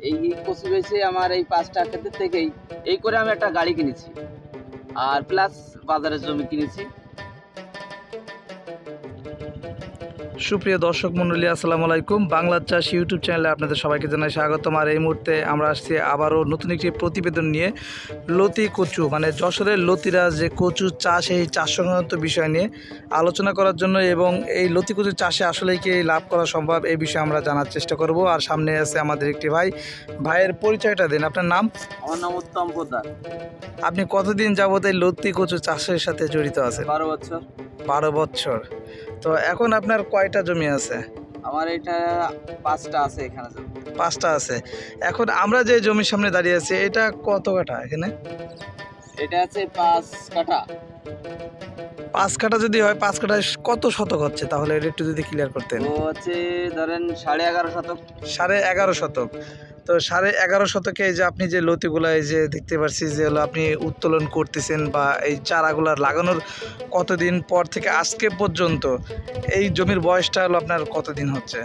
এই কচু হয়েছে আমার এই পাঁচটা ক্ষেত্রে থেকেই এই করে আমি একটা গাড়ি কিনেছি। আর প্লাস বাজারের জমি কিনেছি। সুপ্রিয় দর্শক মণ্ডলী আসসালামু আলাইকুম। বাংলা চাষ ইউটিউব চ্যানেলে আপনাদের সবাইকে জানাই স্বাগতম। আর এই মুহূর্তে আমরা আসছি আবারও নতুন একটি প্রতিবেদন নিয়ে লতি কচু মানে যশোরের লতিরা যে কচু চাষ এই চাষ সংক্রান্ত বিষয় নিয়ে আলোচনা করার জন্য এবং এই লতি কচু চাষে আসলে কি লাভ করা সম্ভব এই বিষয়ে আমরা জানার চেষ্টা করব। আর সামনে আছে আমাদের একটি ভাই ভাইয়ের পরিচয়টা দিন। আপনার নাম? আমার নাম উত্তম আপনি কতদিন যাবত এই লতি কচু চাষের সাথে জড়িত আছেন? বারো বছর। বারো বছর। তো এখন আপনার কয়টা জমি আছে? আমার এটা পাঁচটা আছে এখানে পাঁচটা আছে। এখন আমরা যে জমির সামনে দাঁড়িয়ে আছি এটা কত কাঠা এখানে? এটা আছে পাঁচ কাঠা। পাঁচ কাটা যদি হয় পাঁচ কাঠায় কত শতক হচ্ছে? তাহলে এটা একটু যদি ক্লিয়ার করতেন। হচ্ছে ধরেন সাড়ে এগারো শতক। সাড়ে এগারো শতক। তো সাড়ে এগারো শতকে এই যে আপনি যে লতিগুলা এই যে দেখতে পাচ্ছি যে হলো আপনি উত্তোলন করতেছেন বা এই চারাগুলা লাগানোর কতদিন পর থেকে আজকে পর্যন্ত এই জমির বয়সটা হলো আপনার কতদিন হচ্ছে?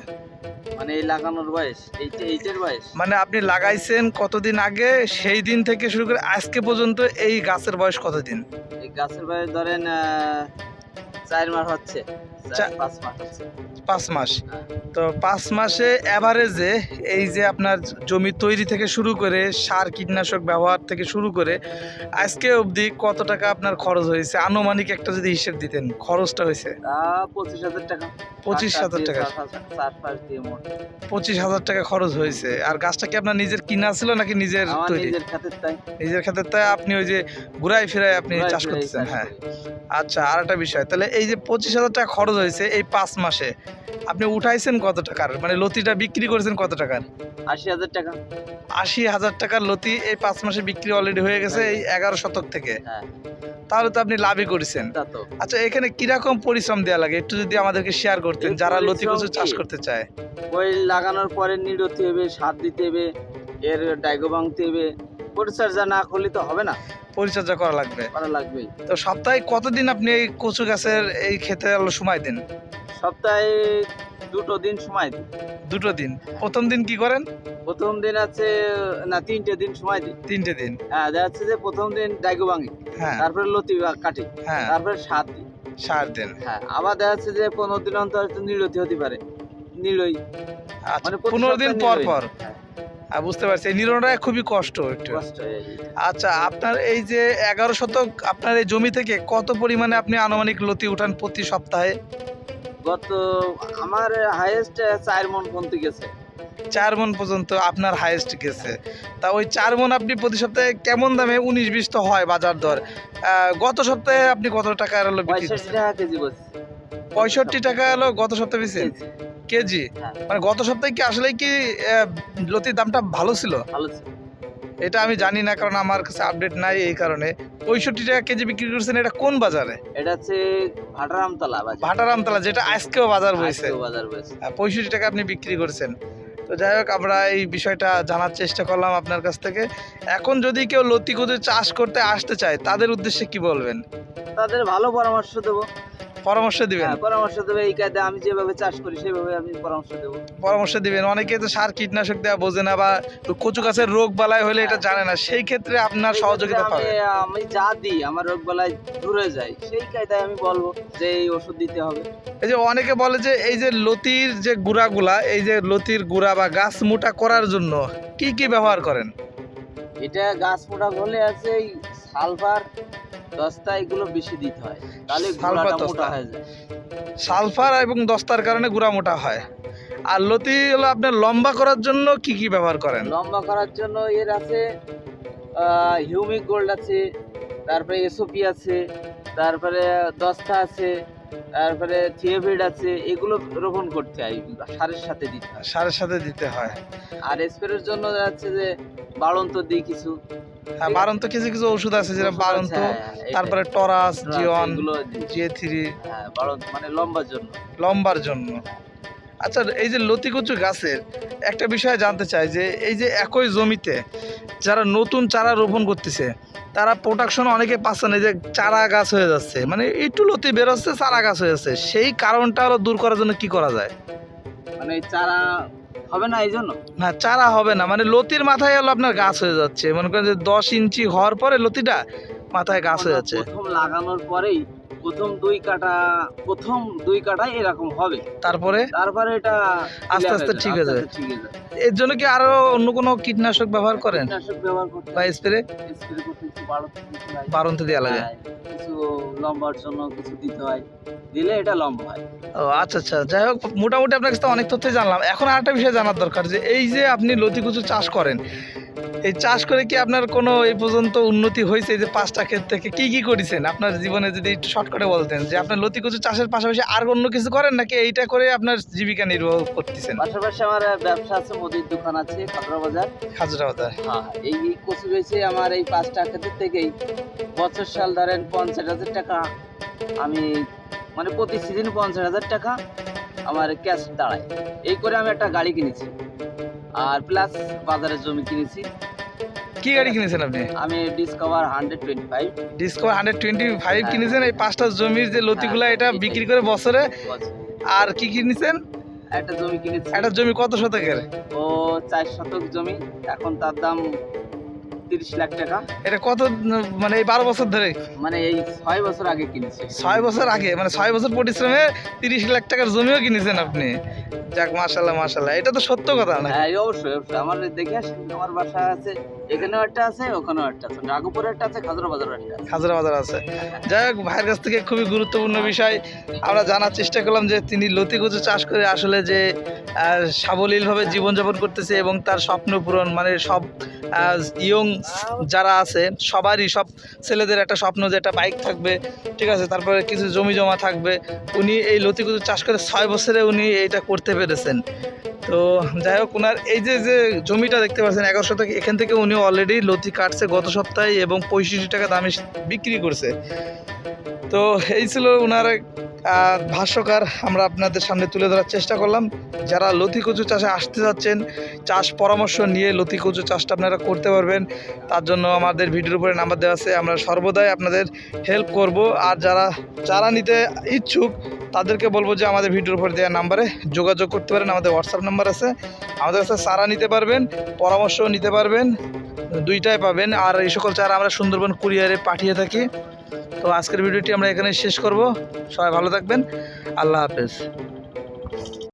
মানে এই লাগানোর বয়স এইটা এইটার বয়স। মানে আপনি লাগাইছেন কতদিন আগে সেই দিন থেকে শুরু করে আজকে পর্যন্ত এই গাছের বয়স কতদিন? গাছের বয়স ধরেন চার মাস হচ্ছে পাঁচ মাস হচ্ছে। পাঁচ মাস। তো পাঁচ মাসে অ্যাভারেজে এই যে আপনার জমি তৈরি থেকে শুরু করে সার কীটনাশক ব্যবহার থেকে শুরু করে আজকে অবধি কত টাকা আপনার খরচ হয়েছে? আনুমানিক একটা যদি হিসেব দিতেন খরচটা হয়েছে? পঁচিশ হাজার টাকা। পঁচিশ হাজার টাকা। পঁচিশ হাজার খরচ হয়েছে। আর গাছটা কি আপনার নিজের কিনা ছিল নাকি নিজের তৈরি? নিজের খাতের তাই। আপনি ওই যে ঘুরাই ফিরাই আপনি চাষ করতেছেন হ্যাঁ। আচ্ছা আর একটা বিষয় তাহলে এই যে পঁচিশ হাজার টাকা খরচ হয়েছে এই পাঁচ মাসে আপনি উঠাইছেন কত টাকার? মানে লতিটা বিক্রি করেছেন কত টাকার? আশি হাজার টাকা। আশি হাজার টাকার লতি এই পাঁচ মাসে বিক্রি অলরেডি হয়ে গেছে এই এগারো শতক থেকে। হ্যাঁ। তাহলে তো আপনি লাভই করেছেন। আচ্ছা এখানে কীরকম পরিশ্রম দেওয়া লাগে? একটু যদি আমাদেরকে শেয়ার করতেন যারা লতি কচু চাষ করতে চায়। ওই লাগানোর পরে নিড়তে হবে সার দিতে হবে এর ডাইগো ভাঙতে হবে। পরিচর্যা না করলে তো হবে না। পরিচর্যা করা লাগবে। করা লাগবে তো সপ্তাহে কতদিন আপনি এই কচু গাছের এই হলো সময় দেন? সপ্তাহে দুটো দিন সময় দিই। দুটো দিন। প্রথম দিন কি করেন? প্রথম দিন আছে না তিনটে দিন সময় দিই। তিনটে দিন। হ্যাঁ দেখা যাচ্ছে যে প্রথম দিন ডাইগো ভাঙি। হ্যাঁ। তারপরে লতি কাটি। হ্যাঁ। তারপরে সার দিই। সার দিন। হ্যাঁ আবার দেখা যাচ্ছে যে পনেরো দিন অন্তর নিড়তি হতে পারে। নিড়ই আচ্ছা মানে পনেরো দিন পর পর। হ্যাঁ, আর বুঝতে পারছি। এই নিরনটা খুবই কষ্ট একটু। আচ্ছা আপনার এই যে এগারো শতক আপনার এই জমি থেকে কত পরিমাণে আপনি আনুমানিক লতি উঠান প্রতি সপ্তাহে? গত আমার হাইয়েস্ট চার মন পন্থী গেছে। চার মন পর্যন্ত আপনার হাইয়েস্ট গেছে। তা ওই চার মন আপনি প্রতি সপ্তাহে কেমন দামে উনিশ বিশ তো হয় বাজার দর। গত সপ্তাহে আপনি কত টাকা হলো পঁয়ষট্টি টাকা হলো গত সপ্তাহে বেশি কেজি। হ্যাঁ। মানে গত সপ্তাহে কি আসলে কি লতির দামটা ভালো ছিল? ভালো ছিল। এটা আমি জানি না কারণ আমার কাছে আপডেট নাই এই কারণে। পঁয়ষট্টি টাকা কেজি বিক্রি করছেন এটা কোন বাজারে? এটা হচ্ছে ভাটারামতলা ভাটারামতলা যেটা আজকেও বাজার বইছে বাজার পঁয়ষট্টি টাকা আপনি বিক্রি করছেন। তো যাই হোক আমরা এই বিষয়টা জানার চেষ্টা করলাম আপনার কাছ থেকে। এখন যদি কেউ লতি কচু চাষ করতে আসতে চায় তাদের উদ্দেশ্যে কি বলবেন? তাদের ভালো পরামর্শ দেবো। পরামর্শ দিবেন। হ্যাঁ, পরামর্শ দেবে এই কায়দা আমি যেভাবে চাষ করি সেভাবে আমি পরামর্শ দেবো। পরামর্শ দিবেন। অনেকে তো সার কীটনাশক দেওয়া বোঝে না বা কচু গাছের রোগ বালাই হলে এটা জানে না। সেই ক্ষেত্রে আপনার সহযোগিতা পাবে আমি যা দিই আমার রোগ বালাই দূরে যায় সেই কায়দায় আমি বলব যে এই ওষুধ দিতে হবে। এই যে অনেকে বলে যে এই যে লতির যে গুড়াগুলা এই যে লতির গুড়া বা গাছ মোটা করার জন্য কি কি ব্যবহার করেন? এটা গাছ মোটা হলে আছে এই সালফার দস্তা এগুলো বেশি দিতে হয়। তাহলে সালফার দস্তা। হয়ে যায়। সালফার এবং দস্তার কারণে গুড়া মোটা হয়। আর লতি হলো আপনার লম্বা করার জন্য কি কি ব্যবহার করেন? লম্বা করার জন্য এর আছে হিউমিক গোল্ড আছে তারপরে এসওপি আছে তারপরে দস্তা আছে তারপরে থিয়েভিড আছে এগুলো রোপণ করতে হয় সারের সাথে দিতে হয়। সারের সাথে দিতে হয়। আর স্প্রের জন্য যাচ্ছে যে বাড়ন্ত দিই কিছু। হ্যাঁ বারন্ত কিছু কিছু ওষুধ আছে যেটা বারন্ত হ্যাঁ। তারপরে টরাস জিওন জে থ্রি। হ্যাঁ মানে লম্বার জন্য। লম্বার জন্য। আচ্ছা এই যে লতি কচু গাছের একটা বিষয় জানতে চাই যে এই যে একই জমিতে যারা নতুন চারা রোপণ করতেছে তারা প্রোডাকশন অনেকে পাচ্ছে না যে চারা গাছ হয়ে যাচ্ছে। মানে একটু লতি বেরোচ্ছে চারা গাছ হয়ে যাচ্ছে। সেই কারণটা হলো দূর করার জন্য কি করা যায়? মানে চারা হবে না এই জন্য না চারা হবে না। মানে লতির মাথায় হলো আপনার গাছ হয়ে যাচ্ছে। মনে করেন যে দশ ইঞ্চি হওয়ার পরে লতিটা মাথায় গাছ হয়ে যাচ্ছে। প্রথম লাগানোর পরেই প্রথম দুই কাটা প্রথম দুই কাটাই এরকম হবে। তারপরে? তারপরে এটা আস্তে আস্তে ঠিক হয়ে যাবে। ঠিক হয়ে এর জন্য কি আরও অন্য কোনো কীটনাশক ব্যবহার করেন? কীটনাশক ব্যবহার করতে বা স্প্রে? স্প্রে করতে কিছু হয়। দেওয়া লাগে। হ্যাঁ, কিছু লম্বার জন্য কিছু দিতে হয়। দিলে এটা লম্বা হয়। ও আচ্ছা আচ্ছা। যাই হোক মোটামুটি আপনার কাছে অনেক তথ্য জানলাম। এখন আরেকটা বিষয় জানার দরকার যে এই যে আপনি লতি কুচু চাষ করেন এই চাষ করে কি আপনার কোনো এই পর্যন্ত উন্নতি হয়েছে? এই যে পাঁচটা ক্ষেত থেকে কি কি করেছেন? আপনার জীবনে যদি একটু শর্টকাটে বলতেন যে আপনার লতি কুচু চাষের পাশাপাশি আর অন্য কিছু করেন নাকি এইটা করে আপনার জীবিকা নির্বাহ করতেছেন? পাশাপাশি আমার ব্যবসা আছে মুদির দোকান আছে খাতড়া বাজার। হাজরা বাজার। হ্যাঁ এই এই কচু বেচে আমার এই পাঁচটা ক্ষেত্র থেকেই। বছর সাল ধরেন পঞ্চাশ হাজার টাকা। আমি মানে প্রতি সিজনে পঞ্চাশ হাজার টাকা আমার ক্যাশ দাঁড়ায়। এই করে আমি একটা গাড়ি কিনেছি। আর প্লাস বাজারে জমি কিনেছি। কি গাড়ি কিনেছেন আপনি? আমি Discover hundred twenty five Discover hundred twenty five কিনেছেন এই পাঁচটা জমির যে লতিগুলা এটা বিক্রি করে বছরে? আর কি কিনেছেন? একটা জমি কিনেছি। একটা জমি কত শতকের? ও চার শতক জমি। এখন তার দাম তিরিশ লাখ টাকা। এটা কত মানে এই বারো বছর ধরে? মানে এই ছয় বছর আগে কিনেছি। ছয় বছর আগে মানে ছয় বছর পরিশ্রমে তিরিশ লাখ টাকার জমিও কিনেছেন আপনি। যাক মাশাল্লাহ মাশাল্লাহ এটা তো সত্য কথা না? হ্যাঁ অবশ্যই অবশ্যই। আমার দেখে আসেন আমার বাসা আছে এখানেও একটা আছে, ওখানেও একটা আছে। রাঘুপুরে একটা আছে, খাজরা বাজারও একটা হাজার বাজার আছে। যাই হোক, ভাইয়ের কাছ থেকে খুবই গুরুত্বপূর্ণ বিষয়। আমরা জানার চেষ্টা করলাম যে তিনি লতি কচু চাষ করে আসলে যে সাবলীলভাবে জীবনযাপন করতেছে এবং তার স্বপ্ন পূরণ মানে সব ইয়ং যারা আছে, সবারই সব ছেলেদের একটা স্বপ্ন যে একটা বাইক থাকবে, ঠিক আছে? তারপরে কিছু জমি জমা থাকবে। উনি এই লতি কচু চাষ করে ছয় বছরে উনি এটা করতে পেরেছেন। তো যাই হোক ওনার এই যে যে জমিটা দেখতে পাচ্ছেন, এগারোশো শতক এখান থেকে উনি অলরেডি লতি কাটছে গত সপ্তাহে এবং পঁয়ষট্টি টাকা দামে বিক্রি করছে। তো এই ছিল ওনার ভাষ্যকার। আমরা আপনাদের সামনে তুলে ধরার চেষ্টা করলাম। যারা লতি কচু চাষে আসতে যাচ্ছেন চাষ পরামর্শ নিয়ে লতি কচু চাষটা আপনারা করতে পারবেন। তার জন্য আমাদের ভিডিওর উপরে নাম্বার দেওয়া আছে। আমরা সর্বদাই আপনাদের হেল্প করব। আর যারা চারা নিতে ইচ্ছুক তাদেরকে বলব যে আমাদের ভিডিওর উপর দেওয়া নাম্বারে যোগাযোগ করতে পারেন, আমাদের হোয়াটসঅ্যাপ নাম্বার আছে। আমাদের কাছে চারা নিতে পারবেন পরামর্শ নিতে পারবেন, দুইটাই পাবেন। আর এই সকল চারা আমরা সুন্দরবন কুরিয়ারে পাঠিয়ে থাকি। তো আজকের ভিডিওটি আমরা এখানে শেষ করব। সবাই ভালো থাকবেন। আল্লাহ হাফেজ।